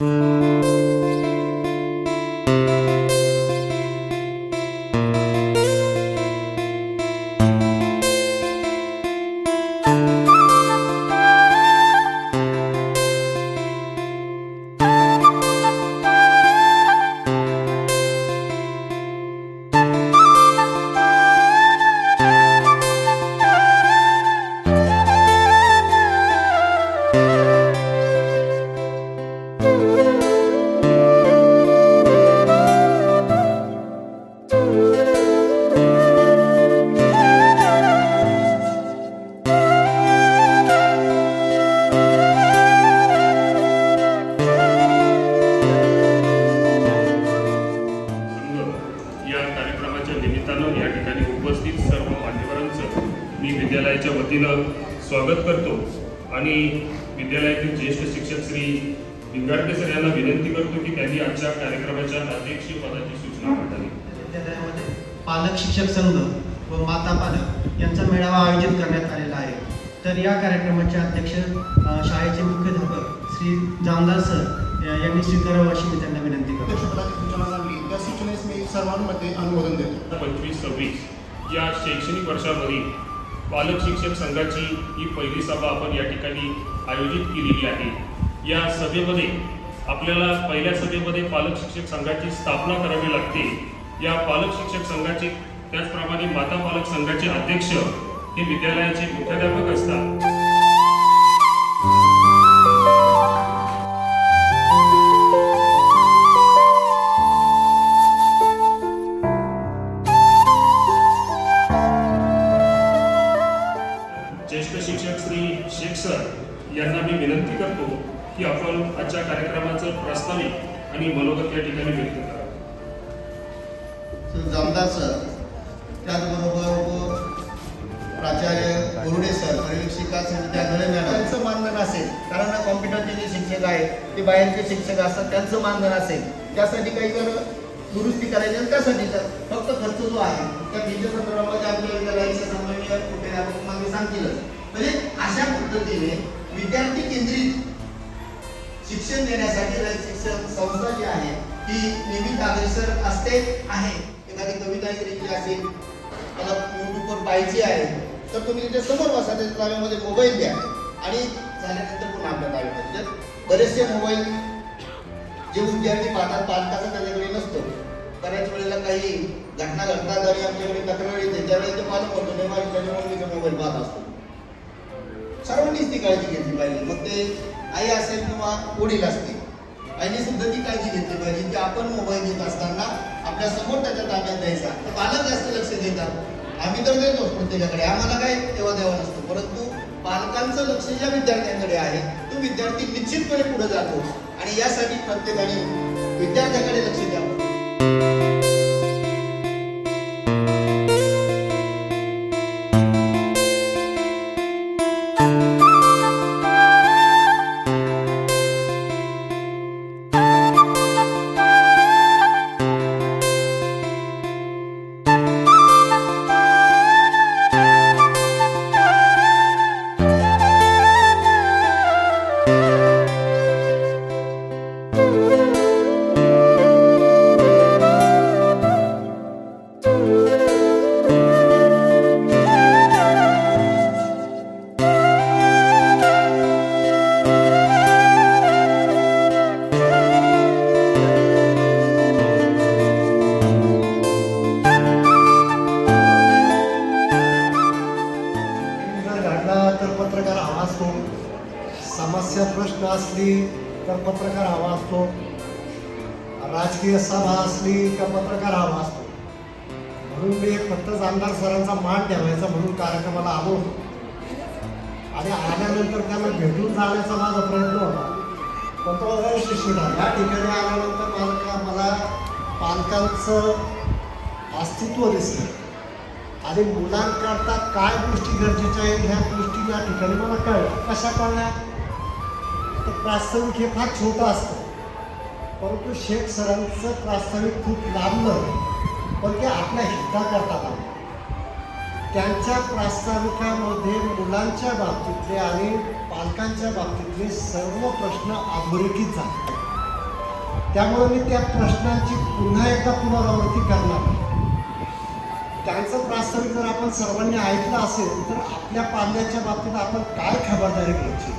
संघ वतीनं स्वागत करतो आणि विद्यालयातील ज्येष्ठ शिक्षक श्री भिंगारके सर यांना विनंती करतो की त्यांनी आजच्या कार्यक्रमाच्या अध्यक्षीय पदाची सूचना मांडावी विद्यालयामध्ये पालक शिक्षक संघ व माता पालक यांचा मेळावा आयोजित करण्यात आलेला आहे. तर या कार्यक्रमाचे अध्यक्ष शाळेचे मुख्याध्यापक श्री जामदार सर यांनी स्वीकारावं अशी मी त्यांना विनंती करतो. त्या सूचनेस मी सर्वांमध्ये अनुमोदन देतो. पंचवीस सव्वीस या शैक्षणिक वर्षामध्ये पालक शिक्षक संघाची ही पहिली सभा आपण या ठिकाणी आयोजित केलेली आहे. या सभेमध्ये आपल्याला पहिल्या सभेमध्ये पालक शिक्षक संघाची स्थापना करावी लागते. या पालक शिक्षक संघाचे त्याचप्रमाणे माता पालक संघाचे अध्यक्ष हे विद्यालयाचे मुख्याध्यापक असतात. शेख सर यांना मी विनंती करतो की आपण आजच्या कार्यक्रमाचं प्रास्ताविक आणि मनोगत या ठिकाणी व्यक्त करा सर जामदार सर त्याचबरोबर प्राचार्य बोर्डे सर परिवीक्षिका त्या घरे मॅडम? त्यांचं मानधन असेल कारण कॉम्प्युटरचे जे शिक्षक आहेत ते बाहेरचे शिक्षक असतात त्यांचं मानधन असेल. त्यासाठी काही जर दुरुस्ती करायची असेल त्यासाठी तर फक्त खर्च जो आहे त्या फीच्या संदर्भामध्ये आपल्या विद्यालयाच्या समन्वय कुठे मागे सांगतीलच. तरी अशा पद्धतीने विद्यार्थी केंद्रित शिक्षण देण्यासाठी शिक्षण संस्था जी आहे ती नेहमी अग्रेसर असते आहे. एखादी कविता लिहिली असेल मला युट्यूबवर पाहिजे आहे तर तुम्ही तिथे समोर बसा त्या ताब्यामध्ये मोबाईल द्या. आणि झाल्यानंतर पुन्हा आपल्या ताब्यामध्ये बरेचसे मोबाईल जे विद्यार्थी पाहतात पालकाचा त्याच्याकडे नसतो. बऱ्याच वेळेला काही घटना घडतात आणि आमच्याकडे तक्रार येते. त्यावेळेला ते पालक म्हणतो नाही माझी मोबाईल पाहत असतो. सर्वांनीच ती काळजी घेतली पाहिजे. मग ते आई असेल किंवा वडील असतील आईने सुद्धा ती काळजी घेतली पाहिजे की आपण मोबाईल घेत असताना आपल्यासमोर त्याच्या ताब्यात द्यायचा. तर पालक जास्त लक्ष देतात. आम्ही तर देतो प्रत्येकाकडे. आम्हाला काय तेव्हा द्यावा नसतो. परंतु पालकांचं लक्ष ज्या विद्यार्थ्यांकडे आहे तो विद्यार्थी निश्चितपणे पुढे जातो. आणि यासाठी प्रत्येकाने विद्यार्थ्याकडे लक्ष द्यावं. राजकीय सभा असली तर पत्रकार हवा असतो. म्हणून मी फक्त आमदार सरांचा मान ठेवायचा म्हणून कार्यक्रमाला आलो होतो. आणि आल्यानंतर त्यांना भेटून जाण्याचा माझा प्रयत्न होता. पण तो अयशस्वी या ठिकाणी आल्यानंतर मला का मला पालकांचं अस्तित्व दिसलं. आणि मुलांकरता काय गोष्टी गरजेच्या आहेत ह्या गोष्टी या ठिकाणी मला कळल्या. कशा कळल्या? तर प्रास्ताविक हे फार छोटं असतं. परंतु शेख सरांचं प्रास्ताविक खूप लांबलं पण ते आपल्या हिताकरता लागलं त्यांच्या प्रास्ताविकामध्ये मुलांच्या बाबतीतले आणि पालकांच्या बाबतीतले सर्व प्रश्न अधोरेखित झाले. त्यामुळे मी त्या प्रश्नांची पुन्हा एकदा पुनरावृत्ती करणार त्यांचं प्रास्ताविक जर आपण सर्वांनी ऐकलं असेल तर आपल्या पाल्याच्या बाबतीत आपण काय खबरदारी घ्यायची?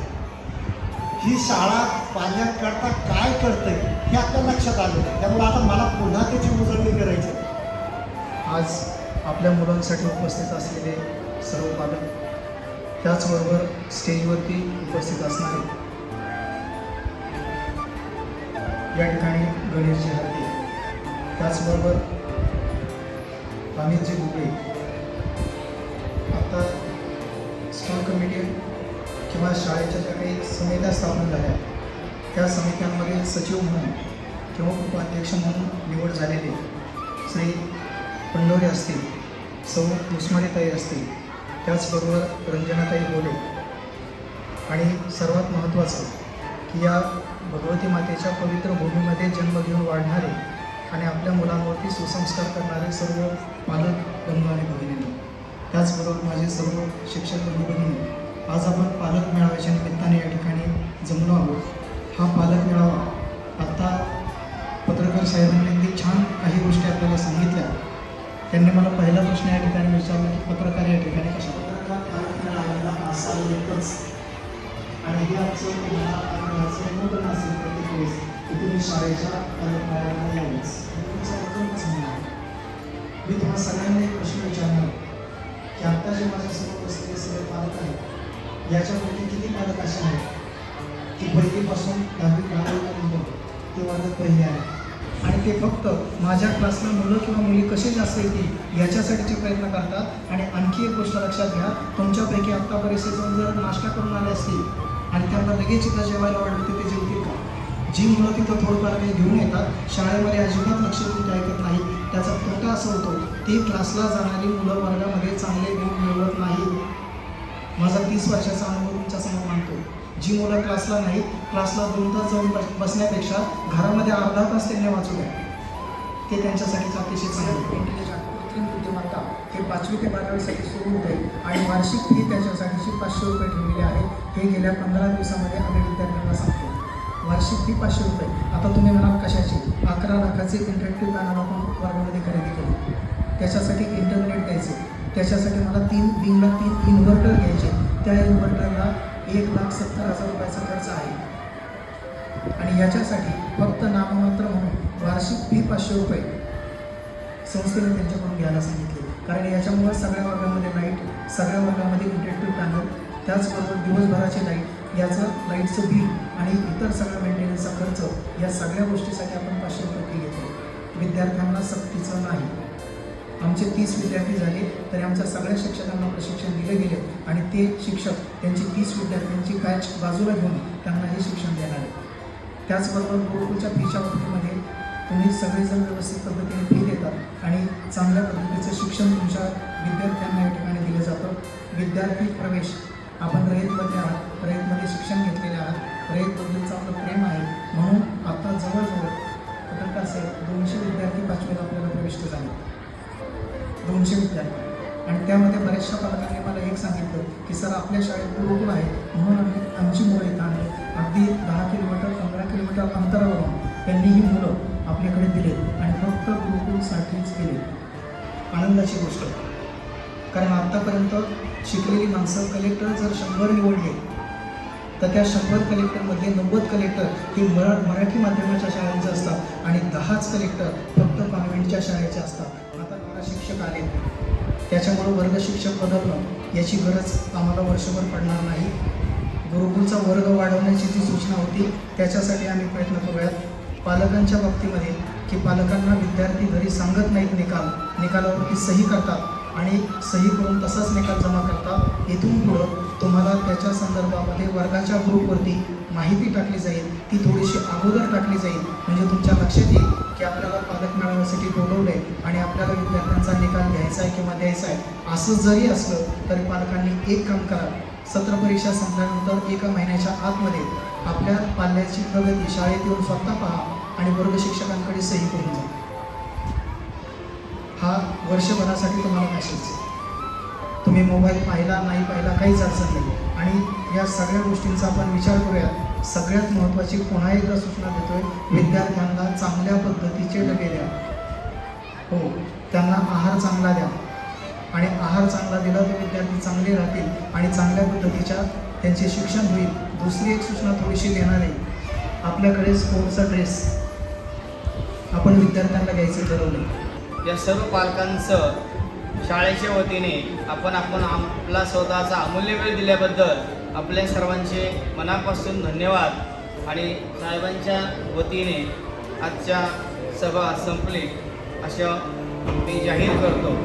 ही शाळा पाल्यांकरता काय करते हे आपल्या लक्षात आलं. त्यामुळे आता मला पुन्हा त्याची उजळणी करायची आज आपल्या मुलांसाठी उपस्थित असलेले सर्व पालक त्याचबरोबर स्टेजवरती उपस्थित असणारे या ठिकाणी गणेशजी हत्ती त्याचबरोबर अमितजी गुबे आता स्टॉल कमिटी किंवा शाळेच्या ज्या काही समित्या स्थापन झाल्या त्या समित्यांमध्ये सचिव म्हणून किंवा उपाध्यक्ष म्हणून निवड झालेले श्री पंडोरे असतील सौ उस्मानीताई असतील त्याचबरोबर रंजनाताई बोले आणि सर्वात महत्त्वाचं की या भगवती मातेच्या पवित्र भूमीमध्ये जन्म घेऊन वाढणारे आणि आपल्या मुलांवरती सुसंस्कार करणारे सर्व पालक बंधू आणि भगिनी त्याचबरोबर माझे सर्व शिक्षक बंधू भगिनी आज आपण पालक मेळाव्याच्या निमित्ताने या ठिकाणी जमलो आहोत. हा पालक मेळावा आत्ता पत्रकार साहेबांनी अगदी छान काही गोष्टी आपल्याला सांगितल्या. त्यांनी मला पहिला प्रश्न या ठिकाणी विचारला की पत्रकार या ठिकाणी कशा पत्रकार पालक मेळाव्याला असावं आणि हे आमचं तुम्हाला असेल प्रत्येक वेळेस की तुम्ही शाळेच्या पालक मेळाव्याला यावेच. मी तुम्हाला सगळ्यांना एक प्रश्न विचारणार की आत्ता जे माझ्यासमोर बसलेले सगळे पालक आहेत याच्यामध्ये किती पालक असे आहेत? की पहिलीपासून दहावी बारावीपर्यंत ते वर्गात पहिले आहे आणि ते फक्त माझ्या क्लासला मुलं किंवा मुली कसे जास्त येतील याच्यासाठीचे प्रयत्न करतात. आणि आणखी एक गोष्ट लक्षात घ्या तुमच्यापैकी आत्ता बरेचसे जर नाश्ता करून आले असतील आणि त्यांना लगेच इथं जेवायला वाढवते ते जेवतील का? जी मुलं तिथं थोडंफार काही घेऊन येतात शाळेमध्ये अजिबात लक्ष देऊन ते ऐकत नाही त्याचा तोटा असं होतो ती क्लासला जाणारी मुलं वर्गामध्ये चांगले गुण मिळवत नाही माझा तीस वर्षाचा अनुभव तुमच्यासमोर मांडतो. जी मुलं क्लासला नाही क्लासला दोन तास जाऊन बस बसण्यापेक्षा घरामध्ये अर्धा तास त्यांनी वाचू द्या. ते त्यांच्यासाठी अतिशय चांगलं कृत्रिम बुद्धिमत्ता हे पाचवी ते बारावीसाठी सुरू होते आणि वार्षिक फी त्याच्यासाठीची पाचशे रुपये ठेवलेली आहे. हे गेल्या पंधरा दिवसामध्ये आम्ही विद्यार्थ्यांना सांगतो. वार्षिक फी पाचशे रुपये. आता तुम्ही म्हणाल कशाची? अकरा लाखाचे इंटरेक्टिव्ह पॅनल आपण वर्गामध्ये खरेदी केली त्याच्यासाठी इंटरनेट द्यायचे. त्याच्यासाठी मला तीन विंगला तीन इन्व्हर्टर घ्यायचे. त्या इन्व्हर्टरला एक लाख सत्तर हजार रुपयाचा खर्च आहे. आणि याच्यासाठी फक्त नाममात्र म्हणून वार्षिक फी पाचशे रुपये संस्थेने त्यांच्याकडून घ्यायला सांगितले कारण याच्यामुळं सगळ्या वर्गामध्ये लाइट सगळ्या वर्गामध्ये इंटरॅक्टिव्ह पॅनल त्याचबरोबर दिवसभराची लाइट याचं लाईटचं बिल आणि इतर सगळ्या मेंटेनन्सचा खर्च या सगळ्या गोष्टीसाठी आपण पाचशे रुपये फी घेतो विद्यार्थ्यांना सक्तीचं नाही. आमचे तीस विद्यार्थी झाले तरी आमच्या सगळ्या शिक्षकांना प्रशिक्षण दिले गेले. आणि ते शिक्षक त्यांची तीस विद्यार्थ्यांची बॅच बाजूला घेऊन त्यांना हे शिक्षण देणार आहे त्याचबरोबर गुरुकुलच्या फीच्या बाबतीमध्ये तुम्ही सगळेजण व्यवस्थित पद्धतीने फी देतात आणि चांगल्या पद्धतीचं शिक्षण तुमच्या विद्यार्थ्यांना या ठिकाणी दिलं जातं. विद्यार्थी प्रवेश आपण रयतमध्ये आहात रयतमध्ये शिक्षण घेतलेले आहात रयतबद्दलचं आपलं प्रेम आहे. म्हणून आता जवळजवळ कुठं साहेब दोनशे विद्यार्थी पाचवीला आपल्याला प्रविष्ट झाले. दोनशे विद्यार्थी. आणि त्यामध्ये बऱ्याचशा पालकांनी मला एक सांगितलं की सर आपल्या शाळेत गुरुकुल आहे म्हणून आम्ही आमची मुलं इथं आणली. अगदी दहा किलोमीटर पंधरा किलोमीटर अंतरावरून त्यांनी ही मुलं आपल्याकडे दिले आणि फक्त गुरुकुलसाठीच दिले आनंदाची गोष्ट. कारण आत्तापर्यंत शिकलेली माणसं कलेक्टर जर शंभर निवडले तर त्या शंभर कलेक्टरमध्ये नव्वद कलेक्टर हे मरा मराठी माध्यमाच्या शाळांचे असतात आणि दहाच कलेक्टर फक्त कॉन्व्हेंटच्या शाळेचे असतात. आता मला शिक्षक आले त्याच्यामुळं वर्ग शिक्षक बदलणं याची गरज आम्हाला वर्षभर पडणार नाही. गुरुकुलचा वर्ग वाढवण्याची जी सूचना होती त्याच्यासाठी आम्ही प्रयत्न करूयात. पालकांच्या बाबतीमध्ये की पालकांना विद्यार्थी घरी सांगत नाहीत निकाल निकालावरती सही करतात आणि सही करून तसाच निकाल जमा करतात. इथून पुढं तुम्हाला त्याच्या संदर्भामध्ये वर्गाच्या ग्रुपवरती माहिती टाकली जाईल ती थोडीशी अगोदर टाकली जाईल. म्हणजे तुमच्या लक्षात येईल की आपल्याला पालक मेळाव्यासाठी बोलवलं आहे आणि आपल्याला विद्यार्थ्यांचा निकाल घ्यायचा आहे किंवा द्यायचा आहे. असं जरी असलं तरी पालकांनी एक काम करा. सत्र परीक्षा संपल्यानंतर एका महिन्याच्या आतमध्ये आपल्या पाल्याची प्रगती शाळेत येऊन स्वतः पहा आणि वर्ग शिक्षकांकडे सही करून जा. हा वर्षभरासाठी तुम्हाला मॅसेज तुम्ही मोबाईल पाहिला नाही पाहिला काहीच अडचण नाही. आणि या सगळ्या गोष्टींचा आपण विचार करूया. सगळ्यात महत्त्वाची पुन्हा एकदा सूचना देतोय विद्यार्थ्यांना चांगल्या पद्धतीचे डबे द्या. हो त्यांना आहार चांगला द्या. आणि आहार चांगला दिला तर विद्यार्थी चांगले राहतील आणि चांगल्या पद्धतीच्या त्यांचे शिक्षण होईल. दुसरी एक सूचना थोडीशी देणार आहे. आपल्याकडे स्पोर्टचा ड्रेस. आपण विद्यार्थ्यांना घ्यायचं ठरवलं. या सर्व पालकांचं शाळेच्या वतीने आपण आपण आपला स्वतःचा अमूल्य वेळ दिल्याबद्दल आपल्या सर्वांचे मनापासून धन्यवाद आणि साहेबांच्या वतीने आजच्या सभा संपली. अशा मी जाहीर करतो.